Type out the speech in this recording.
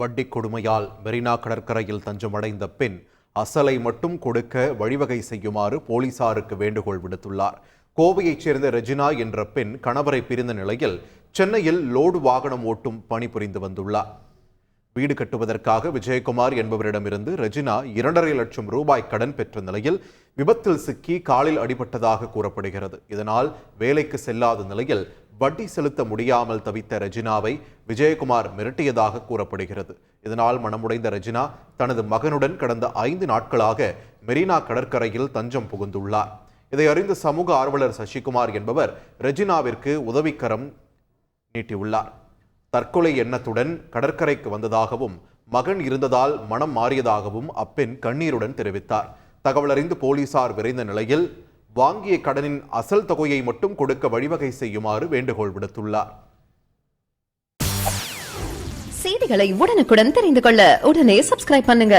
வட்டி கொடுமையால் மெரினா கடற்கரையில் தஞ்சமடைந்த பெண் அசலை மட்டும் கொடுக்க வழிவகை செய்யுமாறு போலீசாருக்கு வேண்டுகோள் விடுத்துள்ளார். கோவையைச் சேர்ந்த ரெஜினா என்ற பெண் கணவரை பிரிந்த நிலையில் சென்னையில் லோடு வாகனம் ஓட்டும் பணிபுரிந்து வந்துள்ளார். வீடு கட்டுவதற்காக விஜயகுமார் என்பவரிடமிருந்து ரெஜினா இரண்டரை லட்சம் ரூபாய் கடன் பெற்ற நிலையில் விபத்தில் சிக்கி காலில் அடிபட்டதாக கூறப்படுகிறது. இதனால் வேலைக்கு செல்லாத நிலையில் வட்டி செலுத்த முடியாமல் தவித்த ரெஜினாவை விஜயகுமார் மிரட்டியதாக கூறப்படுகிறது. இதனால் மனமுடைந்த ரெஜினா தனது மகனுடன் கடந்த ஐந்து நாட்களாக மெரினா கடற்கரையில் தஞ்சம் புகுந்துள்ளார். இதை அறிந்த சமூக ஆர்வலர் சசிகுமார் என்பவர் ரெஜினாவிற்கு உதவிக்கரம் நீட்டியுள்ளார். தற்கொலை எண்ணத்துடன் கடற்கரைக்கு வந்ததாகவும் மகன் இருந்ததால் மனம் மாறியதாகவும் அப்பெண் கண்ணீருடன் தெரிவித்தார். தகவலறிந்து போலீசார் விரைந்த நிலையில் வாங்கிய கடனின் அசல் தொகையை மட்டும் கொடுக்க வழிவகை செய்யுமாறு வேண்டுகோள் விடுத்துள்ளார். செய்திகளை உடனுக்குடன் தெரிந்து கொள்ள உடனே சப்ஸ்கிரைப் பண்ணுங்க.